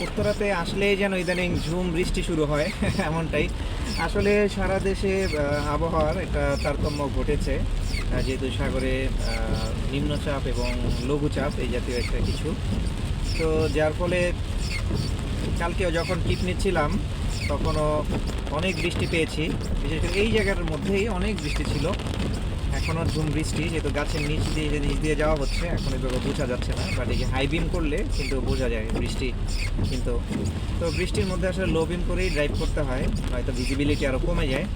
উত্তরাতে আসলেই যেন ইদানিং ঝুম, বৃষ্টি শুরু হয়, এমনটাই। আসলে সারা দেশে আবহাওয়ার একটা তারতম্য ঘটেছে। যেহেতু সাগরে নিম্নচাপ এবং লঘুচাপ, এই জাতীয় একটা কিছু। তো যার ফলে কালকেও যখন টিপ নিচ্ছিলাম, তখনও অনেক বৃষ্টি পেয়েছি। বিশেষ করে এই জায়গার মধ্যেই অনেক বৃষ্টি ছিল। এখনও ঝুম বৃষ্টি, যেহেতু গাছের নিচ দিয়ে যে নিচ দিয়ে যাওয়া হচ্ছে, এখন এভাবে বোঝা যাচ্ছে না। বাট এই হাই বিম করলে কিন্তু বোঝা যায় বৃষ্টি কিন্তু। তো বৃষ্টির মধ্যে আসলে লো বিম করেই ড্রাইভ করতে হয়, হয়তো ভিজিবিলিটি আরও কমে যায়।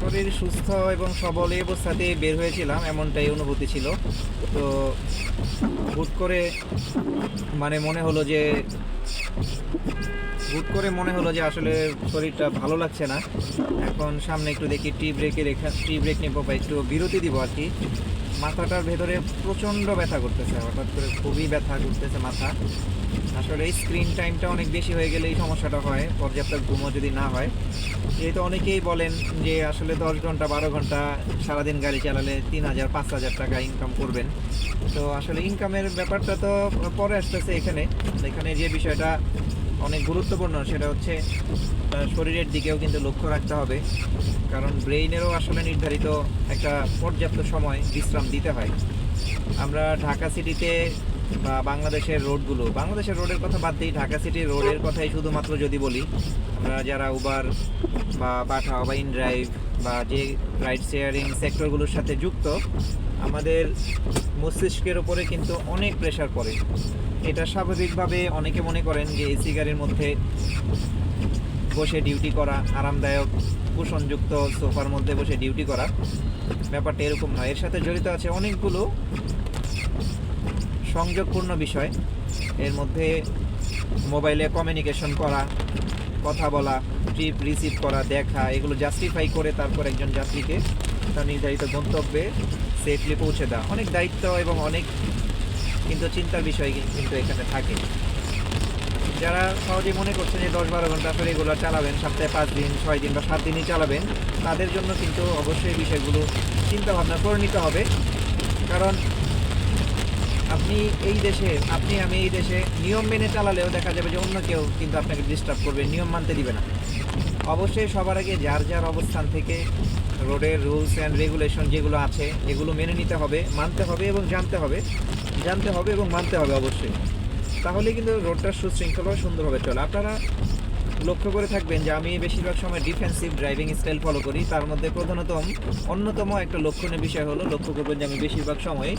শরীর সুস্থ এবং সবল এই অবস্থাতেই বের হয়েছিলাম, এমনটাই অনুভূতি ছিল। তো হুট করে মানে মনে হলো যে হুট করে মনে হলো যে আসলে শরীরটা ভালো লাগছে না। এখন সামনে একটু দেখি টি ব্রেকে রেখা টি ব্রেক নেব বা একটু বিরতি দিব আর কি। মাথাটার ভেতরে প্রচণ্ড ব্যথা করতেছে, হঠাৎ করে খুবই ব্যথা করতেছে মাথা। আসলে এই স্ক্রিন টাইমটা অনেক বেশি হয়ে গেলে এই সমস্যাটা হয়, পর্যাপ্ত ঘুমও যদি না হয়। যেহেতু অনেকেই বলেন যে আসলে দশ ঘণ্টা, বারো ঘণ্টা সারাদিন গাড়ি চালালে তিন হাজার, পাঁচ হাজার টাকা ইনকাম করবেন। তো আসলে ইনকামের ব্যাপারটা তো পরে আসতেছে এখানে। এখানে যে বিষয়টা অনেক গুরুত্বপূর্ণ, সেটা হচ্ছে শরীরের দিকেও কিন্তু লক্ষ্য রাখতে হবে। কারণ ব্রেইনেরও আসলে নির্ধারিত একটা পর্যাপ্ত সময় বিশ্রাম দিতে হয়। আমরা ঢাকা সিটিতে বা বাংলাদেশের রোডগুলো, বাংলাদেশের রোডের কথা বাদ দিই, ঢাকা সিটির রোডের কথাই শুধুমাত্র যদি বলি, আমরা যারা উবার বা পাঠাও বা ইনড্রাইভ বা যে রাইড শেয়ারিং সেক্টরগুলোর সাথে যুক্ত আমাদের মস্তিষ্কের ওপরে কিন্তু অনেক প্রেশার পড়ে। এটা স্বাভাবিকভাবে অনেকে মনে করেন যে এসি গাড়ির মধ্যে বসে ডিউটি করা আরামদায়ক কুশনযুক্ত সোফার মধ্যে বসে ডিউটি করা ব্যাপারটা এরকম নয়। এর সাথে জড়িত আছে অনেকগুলো সংযোগপূর্ণ বিষয়। এর মধ্যে মোবাইলে কমিউনিকেশন করা, কথা বলা ট্রিপ রিসিভ করা, দেখা, এগুলো জাস্টিফাই করে তারপর একজন যাত্রীকে তার নির্ধারিত গন্তব্যে সেফলি পৌঁছে দেওয়া। অনেক দায়িত্ব এবং অনেক কিন্তু চিন্তার বিষয় কিন্তু এখানে থাকে। যারা সহজে মনে করছেন যে দশ বারো ঘণ্টা করে এগুলো চালাবেন, সপ্তাহে পাঁচ দিন, ছয় দিন বা সাত দিনই চালাবেন, তাদের জন্য কিন্তু অবশ্যই বিষয়গুলো চিন্তাভাবনা করে নিতে হবে। কারণ আপনি এই দেশে, আপনি আমি এই দেশে নিয়ম মেনে চালালেও দেখা যাবে যে অন্য কেউ কিন্তু আপনাকে ডিস্টার্ব করবে, নিয়ম মানতে দিবে না। অবশ্যই সবার আগে যার যার অবস্থান থেকে রোডের রুলস অ্যান্ড রেগুলেশন যেগুলো আছে, এগুলো মেনে নিতে হবে, মানতে হবে এবং জানতে হবে। জানতে হবে এবং মানতে হবে অবশ্যই। তাহলে কিন্তু রোডটা সুশৃঙ্খলভাবে সুন্দরভাবে চলে। আপনারা লক্ষ্য করে থাকবেন যে আমি বেশিরভাগ সময় ডিফেন্সিভ ড্রাইভিং স্টাইল ফলো করি। তার মধ্যে প্রধানত অন্যতম একটা লক্ষণীয় বিষয় হলো, লক্ষ্য করবেন যে আমি বেশিরভাগ সময়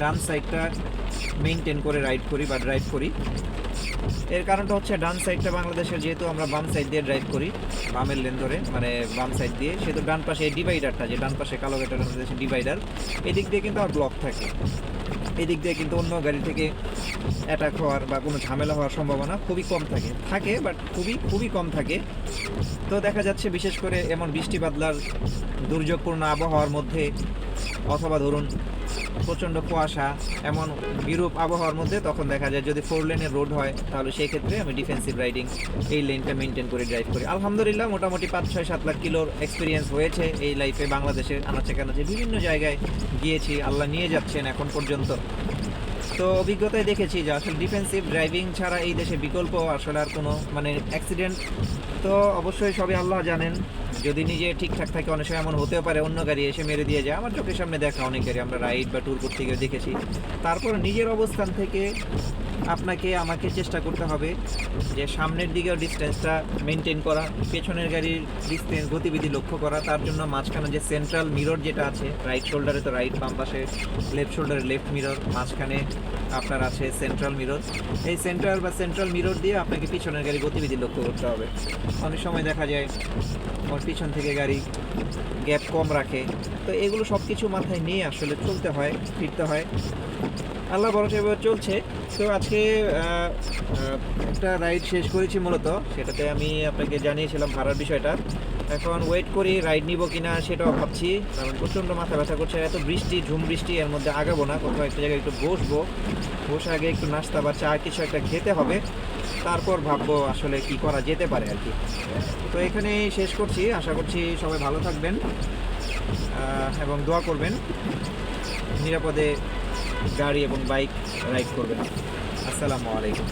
ডান সাইডটা মেনটেন করে রাইড করি বা ড্রাইভ করি। এর কারণটা হচ্ছে ডান সাইডটা বাংলাদেশের যেহেতু আমরা বাম সাইড দিয়ে ড্রাইভ করি, বামের লেন ধরে মানে বাম সাইড দিয়ে, সেহেতু ডান পাশে ডিভাইডারটা যে ডান পাশে কালো গেটার ডিভাইডার এদিক দিয়ে কিন্তু আর ব্লক থাকে। এদিক দিয়ে কিন্তু অন্য গাড়ি থেকে অ্যাটাক হওয়ার বা কোনো ঝামেলা হওয়ার সম্ভাবনা খুবই কম থাকে। থাকে বাট খুবই খুবই কম থাকে। তো দেখা যাচ্ছে বিশেষ করে এমন বৃষ্টি বাদলার দুর্যোগপূর্ণ আবহাওয়ার মধ্যে অথবা ধরুন প্রচণ্ড কুয়াশা, এমন বিরূপ আবহাওয়ার মধ্যে তখন দেখা যায় যদি ফোর লেনের রোড হয়, তাহলে সেই ক্ষেত্রে আমি ডিফেন্সিভ রাইডিং এই লেনটা মেনটেন করে ড্রাইভ করি। আলহামদুলিল্লাহ, মোটামুটি পাঁচ, ছয়, সাত লাখ কিলোর এক্সপিরিয়েন্স হয়েছে এই লাইফে বাংলাদেশের আনাচে কানাচে বিভিন্ন জায়গায় গিয়েছি, আল্লাহ নিয়ে যাচ্ছেন এখন পর্যন্ত। তো অভিজ্ঞতায় দেখেছি যে আসলে ডিফেন্সিভ ড্রাইভিং ছাড়া এই দেশে বিকল্প আসলে আর কোনো মানে অ্যাক্সিডেন্ট তো অবশ্যই সবই আল্লাহ জানেন। যদি নিজে ঠিকঠাক থাকে, অনেক সময় এমন হতেও পারে অন্য গাড়ি এসে মেরে দিয়ে যায়। আমার চোখের সামনে দেখা অনেক গাড়ি আমরা রাইড বা ট্যুর করতে গিয়ে দেখেছি। তারপর নিজের অবস্থান থেকে আপনাকে, আমাকে চেষ্টা করতে হবে যে সামনের দিকেও ডিস্টেন্সটা মেনটেন করা, পেছনের গাড়ির ডিস্টেন্স গতিবিধি লক্ষ্য করা। তার জন্য মাঝখানে যে সেন্ট্রাল মিরর যেটা আছে রাইট শোল্ডারে তো রাইট বাম পাশে লেফট শোল্ডারে লেফট মিরর মাঝখানে আপনার আছে সেন্ট্রাল মিরর এই সেন্ট্রাল বা সেন্ট্রাল মিরর দিয়ে আপনাকে পিছনের গাড়ি গতিবিধি লক্ষ্য করতে হবে। অনেক সময় দেখা যায়, ওর পিছন থেকে গাড়ি গ্যাপ কম রাখে। তো এগুলো সব কিছু মাথায় নিয়ে আসলে চলতে হয়, ফিরতে হয়। আল্লাহ এবার চলছে। তো আজকে একটা রাইড শেষ করেছি মূলত। সেটাতে আমি আপনাকে জানিয়েছিলাম ভাড়ার বিষয়টা। এখন ওয়েট করি রাইড নিব কিনা সেটাও ভাবছি। কারণ প্রচণ্ড মাথা ব্যথা করছে। এত বৃষ্টি, ঝুম বৃষ্টি, এর মধ্যে আগাবো না। কোথাও একটা জায়গায় একটু বসবো। বসে আগে একটু নাস্তা বা চা কিছু একটা খেতে হবে। তারপর ভাববো আসলে কি করা যেতে পারে আর কি। তো এখানেই শেষ করছি। আশা করছি সবাই ভালো থাকবেন এবং দোয়া করবেন। নিরাপদে গাড়ি এবং বাইক রাইড করবেন। আসসালামু আলাইকুম।